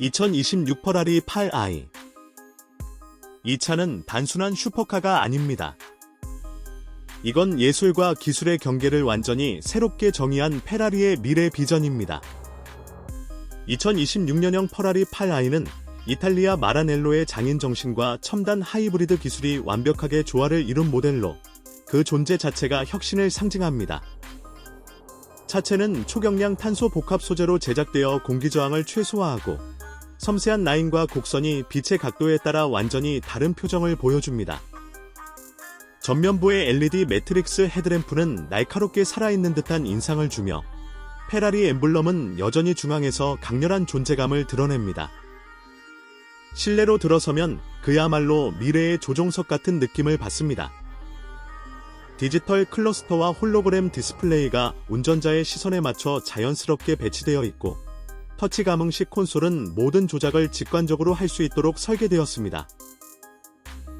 2026 퍼라리 8i. 이 차는 단순한 슈퍼카가 아닙니다. 이건 예술과 기술의 경계를 완전히 새롭게 정의한 페라리의 미래 비전입니다. 2026년형 퍼라리 8i는 이탈리아 마라넬로의 장인 정신과 첨단 하이브리드 기술이 완벽하게 조화를 이룬 모델로 그 존재 자체가 혁신을 상징합니다. 차체는 초경량 탄소 복합 소재로 제작되어 공기 저항을 최소화하고 섬세한 라인과 곡선이 빛의 각도에 따라 완전히 다른 표정을 보여줍니다. 전면부의 LED 매트릭스 헤드램프는 날카롭게 살아있는 듯한 인상을 주며 페라리 엠블럼은 여전히 중앙에서 강렬한 존재감을 드러냅니다. 실내로 들어서면 그야말로 미래의 조종석 같은 느낌을 받습니다. 디지털 클러스터와 홀로그램 디스플레이가 운전자의 시선에 맞춰 자연스럽게 배치되어 있고 터치 감응식 콘솔은 모든 조작을 직관적으로 할 수 있도록 설계되었습니다.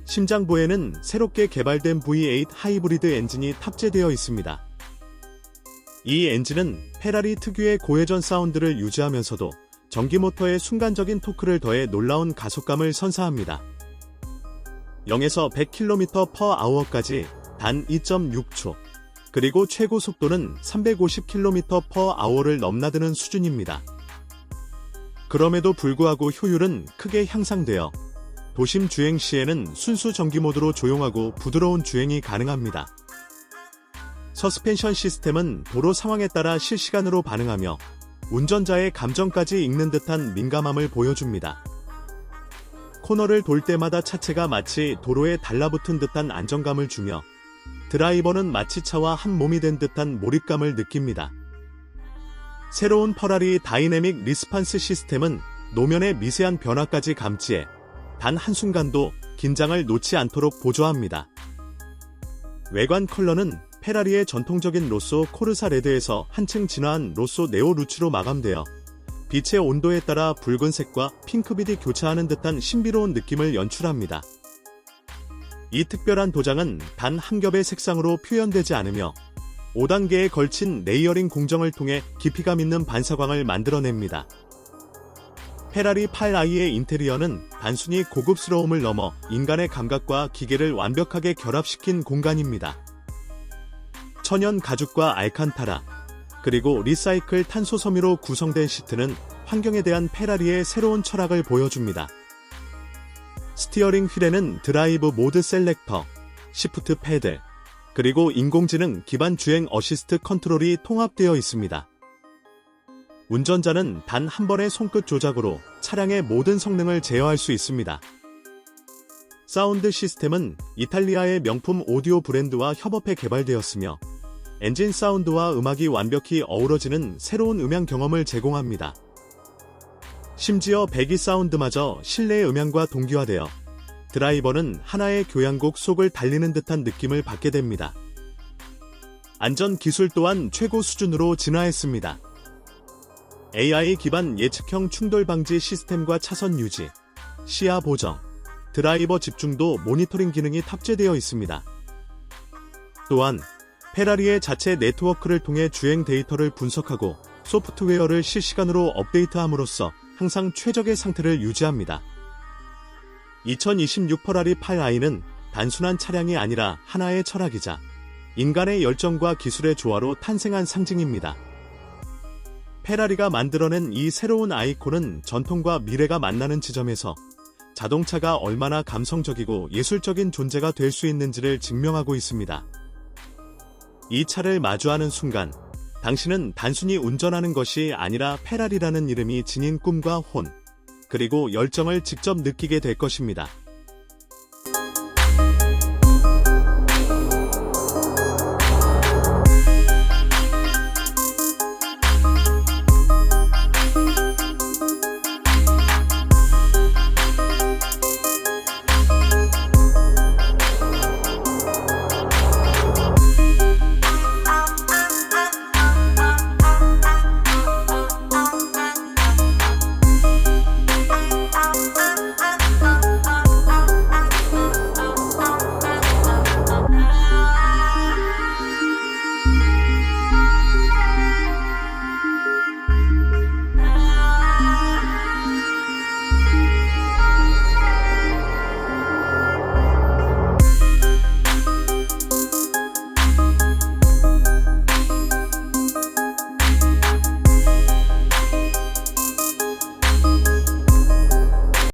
심장부에는 새롭게 개발된 V8 하이브리드 엔진이 탑재되어 있습니다. 이 엔진은 페라리 특유의 고회전 사운드를 유지하면서도 전기 모터의 순간적인 토크를 더해 놀라운 가속감을 선사합니다. 0에서 100km/h까지 단 2.6초, 그리고 최고 속도는 350km/h를 넘나드는 수준입니다. 그럼에도 불구하고 효율은 크게 향상되어 도심 주행 시에는 순수 전기 모드로 조용하고 부드러운 주행이 가능합니다. 서스펜션 시스템은 도로 상황에 따라 실시간으로 반응하며 운전자의 감정까지 읽는 듯한 민감함을 보여줍니다. 코너를 돌 때마다 차체가 마치 도로에 달라붙은 듯한 안정감을 주며 드라이버는 마치 차와 한 몸이 된 듯한 몰입감을 느낍니다. 새로운 퍼라리 다이내믹 리스판스 시스템은 노면의 미세한 변화까지 감지해 단 한순간도 긴장을 놓지 않도록 보조합니다. 외관 컬러는 페라리의 전통적인 로쏘 코르사 레드에서 한층 진화한 로쏘 네오 루츠로 마감되어 빛의 온도에 따라 붉은색과 핑크빛이 교차하는 듯한 신비로운 느낌을 연출합니다. 이 특별한 도장은 단 한 겹의 색상으로 표현되지 않으며 5단계에 걸친 레이어링 공정을 통해 깊이감 있는 반사광을 만들어냅니다. 페라리 8i의 인테리어는 단순히 고급스러움을 넘어 인간의 감각과 기계를 완벽하게 결합시킨 공간입니다. 천연 가죽과 알칸타라, 그리고 리사이클 탄소 섬유로 구성된 시트는 환경에 대한 페라리의 새로운 철학을 보여줍니다. 스티어링 휠에는 드라이브 모드 셀렉터, 시프트 패드, 그리고 인공지능 기반 주행 어시스트 컨트롤이 통합되어 있습니다. 운전자는 단 한 번의 손끝 조작으로 차량의 모든 성능을 제어할 수 있습니다. 사운드 시스템은 이탈리아의 명품 오디오 브랜드와 협업해 개발되었으며 엔진 사운드와 음악이 완벽히 어우러지는 새로운 음향 경험을 제공합니다. 심지어 배기 사운드마저 실내 음향과 동기화되어 드라이버는 하나의 교향곡 속을 달리는 듯한 느낌을 받게 됩니다. 안전 기술 또한 최고 수준으로 진화했습니다. AI 기반 예측형 충돌 방지 시스템과 차선 유지, 시야 보정, 드라이버 집중도 모니터링 기능이 탑재되어 있습니다. 또한 페라리의 자체 네트워크를 통해 주행 데이터를 분석하고 소프트웨어를 실시간으로 업데이트함으로써 항상 최적의 상태를 유지합니다. 2026 퍼라리 8i는 단순한 차량이 아니라 하나의 철학이자 인간의 열정과 기술의 조화로 탄생한 상징입니다. 페라리가 만들어낸 이 새로운 아이콘은 전통과 미래가 만나는 지점에서 자동차가 얼마나 감성적이고 예술적인 존재가 될 수 있는지를 증명하고 있습니다. 이 차를 마주하는 순간, 당신은 단순히 운전하는 것이 아니라 페라리라는 이름이 지닌 꿈과 혼, 그리고 열정을 직접 느끼게 될 것입니다.